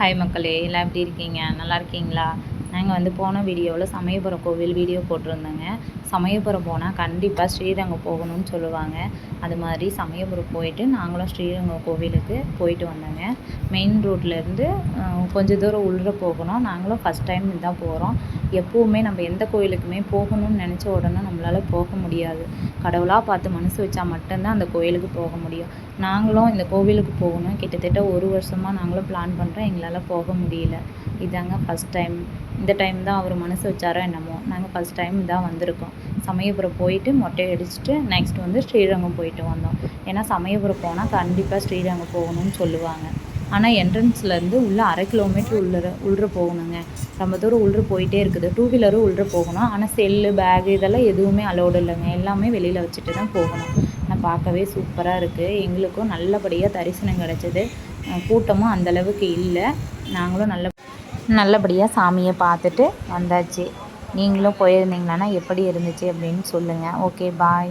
Hi மக்களே எல்லாம் எப்படி இருக்கீங்க? நல்லா இருக்கீங்களா? நாங்கள் வந்து போன வீடியோவில் சமயபுரம் கோவில் வீடியோ போட்டிருந்தோங்க. சமயபுரம் போனால் கண்டிப்பாக ஸ்ரீரங்கம் போகணும்னு சொல்லுவாங்க. அது மாதிரி சமயபுரம் போயிட்டு நாங்களும் ஸ்ரீரங்கம் கோவிலுக்கு போயிட்டு வந்தோங்க. மெயின் ரோட்லேருந்து கொஞ்சம் தூரம் உள்ளே போகணும். நாங்களும் ஃபஸ்ட் டைம் தான் போகிறோம் எப்போவுமே நம்ம எந்த கோயிலுக்குமே போகணும்னு நினச்ச உடனே நம்மளால் போக முடியாது. கடவுளாக பார்த்து மனசு வச்சா மட்டும்தான் அந்த கோயிலுக்கு போக முடியும். நாங்களும் இந்த கோவிலுக்கு போகணும். கிட்டத்தட்ட ஒரு வருஷமாக நாங்களும் பிளான் பண்ணுறோம் எங்களால் போக முடியல. இதாங்க ஃபஸ்ட் டைம் இந்த டைம் தான் அவர் மனசு வச்சாரோ என்னமோ. நாங்கள் ஃபஸ்ட் டைம் தான் வந்திருக்கோம். சமயபுரம் போயிட்டு மொட்டை அடிச்சுட்டு நெக்ஸ்ட் வந்து ஸ்ரீரங்கம் போயிட்டு வந்தோம். ஏன்னா சமயபுரம் போனால் கண்டிப்பாக ஸ்ரீரங்கம் போகணும்னு சொல்லுவாங்க. ஆனால் என்ட்ரன்ஸ்லேருந்து உள்ளே அரை கிலோமீட்டர் உள்ள உள்ளே போகணுங்க. ரொம்ப தூரம் உள்ளே போயிட்டே இருக்குது. டூ வீலரும் உள்ளே போகணும். ஆனால் செல்லு பேகு இதெல்லாம் எதுவுமே அலோடு இல்லைங்க. எல்லாமே வெளியில் வச்சுட்டு தான் போகணும். நான் பார்க்கவே சூப்பராக இருக்குது எங்களுக்கும் நல்லபடியாக தரிசனம் கிடச்சிது. கூட்டமும் அந்தளவுக்கு இல்லை. நாங்களும் நல்ல நல்லபடியாக சாமியை பார்த்துட்டு வந்தாச்சு. நீங்களும் போயிருந்தீங்கன்னா எப்படி இருந்துச்சு அப்படின்னு சொல்லுங்கள் ஓகே பாய்